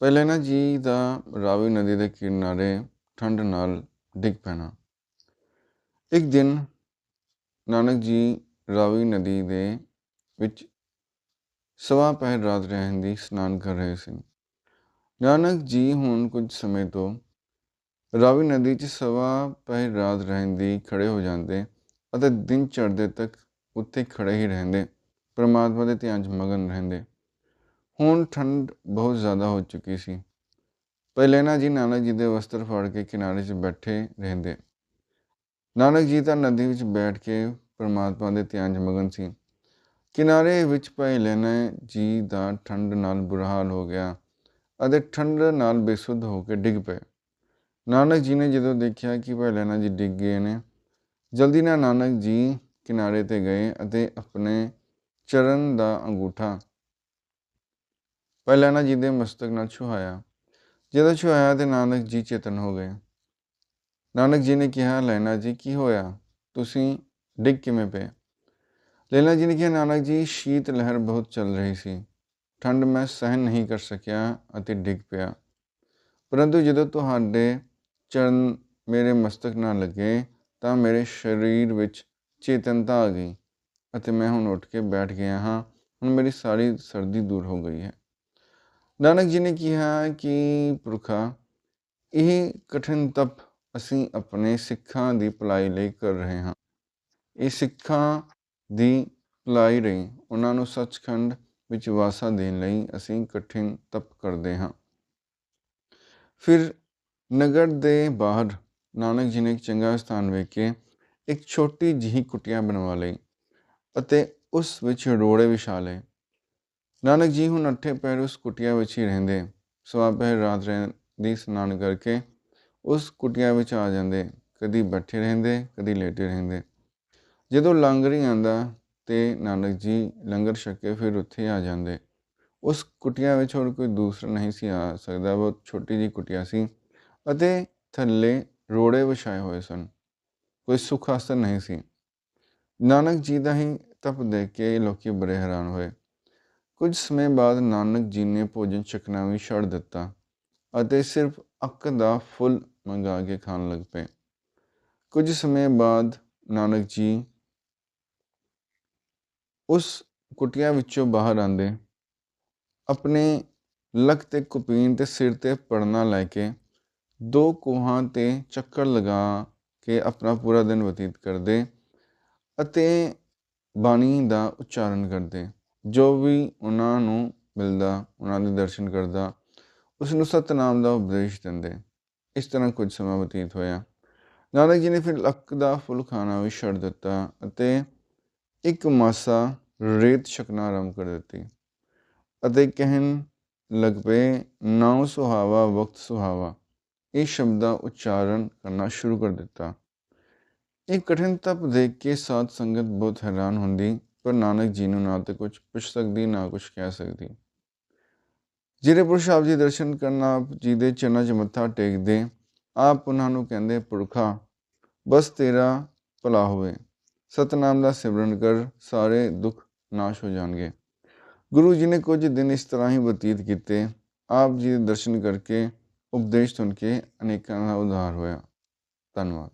ਪਹਿਲੈਨਾ ਜੀ ਦਾ ਰਾਵੀ ਨਦੀ ਦੇ ਕਿਨਾਰੇ ਠੰਡ ਨਾਲ ਡਿੱਗ ਪੈਣਾ। ਇੱਕ ਦਿਨ ਨਾਨਕ ਜੀ ਰਾਵੀ ਨਦੀ ਦੇ ਵਿੱਚ ਸਵਾ ਪਹਿਰ ਰਾਤ ਰਹਿਣ ਦੀ ਇਸ਼ਨਾਨ ਕਰ ਰਹੇ ਸੀ ਨਾਨਕ ਜੀ ਹੁਣ ਕੁਝ ਸਮੇਂ ਤੋਂ ਰਾਵੀ ਨਦੀ 'ਚ ਸਵਾ ਪਹਿਰ ਰਾਤ ਰਹਿਣ ਦੀ ਖੜੇ ਹੋ ਜਾਂਦੇ ਅਤੇ ਦਿਨ ਚੜ੍ਹਦੇ ਤੱਕ ਉੱਥੇ ਖੜੇ ਹੀ ਰਹਿੰਦੇ, ਪਰਮਾਤਮਾ ਦੇ ਧਿਆਨ 'ਚ ਮਗਨ ਰਹਿੰਦੇ। ਹੁਣ ਠੰਡ ਬਹੁਤ ਜ਼ਿਆਦਾ ਹੋ ਚੁੱਕੀ ਸੀ। ਪਹਿਲੈਨਾ ਜੀ ਨਾਨਕ ਜੀ ਦੇ ਵਸਤਰ ਫੜ ਕੇ ਕਿਨਾਰੇ 'ਚ ਬੈਠੇ ਰਹਿੰਦੇ। ਨਾਨਕ ਜੀ ਤਾਂ ਨਦੀ ਵਿੱਚ ਬੈਠ ਕੇ ਪਰਮਾਤਮਾ ਦੇ ਧਿਆਨ 'ਚ ਮਗਨ ਸੀ। ਕਿਨਾਰੇ ਵਿੱਚ ਪਹਿਲੈਨਾ ਜੀ ਦਾ ਠੰਡ ਨਾਲ ਬੁਰਾ ਹਾਲ ਹੋ ਗਿਆ ਅਤੇ ਠੰਡ ਨਾਲ ਬੇਸੁੱਧ ਹੋ ਕੇ ਡਿੱਗ ਪਏ। ਨਾਨਕ ਜੀ ਨੇ ਜਦੋਂ ਦੇਖਿਆ ਕਿ ਭਾਈ ਲੈਣਾ ਜੀ ਡਿੱਗ ਗਏ ਨੇ, ਜਲਦੀ ਨਾਲ ਨਾਨਕ ਜੀ ਕਿਨਾਰੇ ਤੇ ਗਏ ਅਤੇ ਆਪਣੇ ਚਰਨ ਦਾ ਅੰਗੂਠਾ ਪਹਿਲੈਨਾ ਜੀ ਦੇ ਮਸਤਕ ਨਾਲ ਛੁਹਾਇਆ। ਜਦੋਂ ਛੁਹਾਇਆ ਤੇ ਨਾਨਕ ਜੀ ਚੇਤਨ ਹੋ ਗਏ। ਨਾਨਕ ਜੀ ਨੇ ਕਿਹਾ ਲੈਣਾ ਜੀ, ਕੀ ਹੋਇਆ? ਤੁਸੀਂ ਡਿੱਗ ਕਿਵੇਂ ਪਏ? ਲੈਣਾ ਜੀ ਨੇ ਕਿਹਾ, ਨਾਨਕ ਜੀ, ਸ਼ੀਤ ਲਹਿਰ ਬਹੁਤ ਚੱਲ ਰਹੀ ਸੀ। ਠੰਡ ਮੈਂ ਸਹਿਨ ਨਹੀਂ ਕਰ ਸਕਿਆ ਅਤੇ ਡਿੱਗ ਪਿਆ। ਪਰੰਤੂ ਜਦੋਂ ਤੁਹਾਡੇ ਚਰਨ ਮੇਰੇ ਮਸਤਕ ਨਾਲ ਲੱਗੇ, ਤਾਂ ਮੇਰੇ ਸਰੀਰ ਵਿੱਚ ਚੇਤਨਤਾ ਆ ਗਈ ਅਤੇ ਮੈਂ ਹੁਣ ਉੱਠ ਕੇ ਬੈਠ ਗਿਆ ਹਾਂ। ਹੁਣ ਮੇਰੀ ਸਾਰੀ ਸਰਦੀ ਦੂਰ ਹੋ ਗਈ ਹੈ। ਨਾਨਕ ਜੀ ਨੇ ਕਿਹਾ ਕਿ ਪੁਰਖਾ, ਇਹ ਕਠਿਨ ਤਪ ਅਸੀਂ ਆਪਣੇ ਸਿੱਖਾਂ ਦੀ ਭਲਾਈ ਲਈ ਕਰ ਰਹੇ ਹਾਂ। ਇਹ ਸਿੱਖਾਂ ਦੀ ਭਲਾਈ ਲਈ ਉਹਨਾਂ ਨੂੰ ਸੱਚਖੰਡ ਵਿੱਚ ਵਾਸਾ ਦੇਣ ਲਈ ਅਸੀਂ ਕਠਿਨ ਤਪ ਕਰਦੇ ਹਾਂ। ਫਿਰ ਨਗਰ ਦੇ ਬਾਹਰ ਨਾਨਕ ਜੀ ਨੇ ਇੱਕ ਚੰਗਾ ਸਥਾਨ ਵੇਖ ਕੇ ਇੱਕ ਛੋਟੀ ਜਿਹੀ ਕੁਟੀਆ ਬਣਵਾ ਲਈ ਅਤੇ ਉਸ ਵਿੱਚ ਰੋੜੇ ਵਿਛਾ ਲਏ। ਨਾਨਕ ਜੀ ਹੁਣ ਅੱਠੇ ਪੈਰ ਉਸ ਕੁਟੀਆ ਵਿੱਚ ਹੀ ਰਹਿੰਦੇ। ਸਵਾ ਪਹਿਰ ਰਾਤ ਦੀ ਇਸ਼ਨਾਨ ਕਰਕੇ ਉਸ ਕੁਟੀਆ ਵਿੱਚ ਆ ਜਾਂਦੇ। ਕਦੀ ਬੈਠੇ ਰਹਿੰਦੇ, ਕਦੀ ਲੇਟੇ ਰਹਿੰਦੇ। ਜਦੋਂ ਲੰਗਰ ਹੀ ਆਂਦਾ ਤੇ ਨਾਨਕ ਜੀ ਲੰਗਰ ਛਕ ਕੇ ਫਿਰ ਉੱਥੇ ਆ ਜਾਂਦੇ। ਉਸ ਕੁਟੀਆ ਵਿੱਚ ਹੋਰ ਕੋਈ ਦੂਸਰਾ ਨਹੀਂ ਸੀ ਆ ਸਕਦਾ, ਬਹੁਤ ਛੋਟੀ ਜੀ ਕੁਟੀਆ ਸੀ ਅਤੇ ਥੱਲੇ ਰੋੜੇ ਵਿਛਾਏ ਹੋਏ ਸਨ। ਕੋਈ ਸੁੱਖ ਆਸਨ ਨਹੀਂ ਸੀ। ਨਾਨਕ ਜੀ ਦਾ ਹੀ ਤਪ ਦੇਖ ਕੇ ਲੋਕੀ ਬੜੇ ਹੈਰਾਨ ਹੋਏ। ਕੁਝ ਸਮੇਂ ਬਾਅਦ ਨਾਨਕ ਜੀ ਨੇ ਭੋਜਨ ਛਕਣਾ ਵੀ ਛੱਡ ਦਿੱਤਾ ਅਤੇ ਸਿਰਫ ਅੱਕ ਦਾ ਫੁੱਲ ਮੰਗਾ ਕੇ ਖਾਣ ਲੱਗ ਪਏ। ਕੁਝ ਸਮੇਂ ਬਾਅਦ ਨਾਨਕ ਜੀ ਉਸ ਕੁਟੀਆਂ ਵਿੱਚੋਂ ਬਾਹਰ ਆਂਦੇ ਆਪਣੇ ਲੱਕ ਤੇ ਕੁਪੀਨ ਤੇ ਸਿਰ ਤੇ ਪੜਨਾ ਲੈ ਕੇ ਦੋ ਕੋਹਾਂ ਤੇ ਚੱਕਰ ਲਗਾ ਕੇ ਆਪਣਾ ਪੂਰਾ ਦਿਨ ਬਤੀਤ ਕਰਦੇ ਅਤੇ ਬਾਣੀ ਦਾ ਉਚਾਰਨ ਕਰਦੇ। ਜੋ ਵੀ ਉਹਨਾਂ ਨੂੰ ਮਿਲਦਾ, ਉਹਨਾਂ ਦੇ ਦਰਸ਼ਨ ਕਰਦਾ ਉਸ ਨੂੰ ਸਤਨਾਮ ਦਾ ਉਪਦੇਸ਼ ਦਿੰਦੇ। ਇਸ ਤਰ੍ਹਾਂ ਕੁਝ ਸਮਾਂ ਬਤੀਤ ਹੋਇਆ। ਨਾਨਕ ਜੀ ਨੇ ਫਿਰ ਲੱਕ ਦਾ ਫੁੱਲ ਖਾਣਾ ਵੀ ਛੱਡ ਦਿੱਤਾ ਅਤੇ ਇੱਕ ਮਾਸਾ ਰੇਤ ਛਕਣਾ ਆਰੰਭ ਕਰ ਦਿੱਤੀ ਅਤੇ ਕਹਿਣ ਲੱਗ ਪਏ, ਨਾਉ ਸੁਹਾਵਾ, ਵਕਤ ਸੁਹਾਵਾ। ਇਹ ਸ਼ਬਦ ਦਾ ਉਚਾਰਨ ਕਰਨਾ ਸ਼ੁਰੂ ਕਰ ਦਿੱਤਾ। ਇਹ ਕਠਿਨ ਤਪ ਦੇਖ ਕੇ ਸਾਧ ਸੰਗਤ ਬਹੁਤ ਹੈਰਾਨ ਹੁੰਦੀ ਪਰ ਨਾਨਕ ਜੀ ਨੂੰ ਨਾ ਤੇ ਕੁਝ ਪੁੱਛ ਸਕਦੀ, ਨਾ ਕੁਝ ਕਹਿ ਸਕਦੀ। ਜਿਹੜੇ ਪੁਰਸ਼ ਆਪ ਜੀ ਦਰਸ਼ਨ ਕਰਨ ਆਪ ਜੀ ਦੇ ਚਰਨਾਂ 'ਚ ਮੱਥਾ ਟੇਕਦੇ, ਆਪ ਉਹਨਾਂ ਨੂੰ ਕਹਿੰਦੇ, ਪੁਰਖਾ, ਬਸ ਤੇਰਾ ਭਲਾ ਹੋਵੇ। ਸਤਨਾਮ ਦਾ ਸਿਮਰਨ ਕਰ, ਸਾਰੇ ਦੁੱਖ ਨਾਸ਼ ਹੋ ਜਾਣਗੇ। ਗੁਰੂ ਜੀ ਨੇ ਕੁਝ ਦਿਨ ਇਸ ਤਰ੍ਹਾਂ ਹੀ ਬਤੀਤ ਕੀਤੇ। ਆਪ ਜੀ ਦੇ ਦਰਸ਼ਨ ਕਰਕੇ ਉਪਦੇਸ਼ ਸੁਣ ਕੇ ਅਨੇਕਾਂ ਦਾ ਉਧਾਰ ਹੋਇਆ। ਧੰਨਵਾਦ।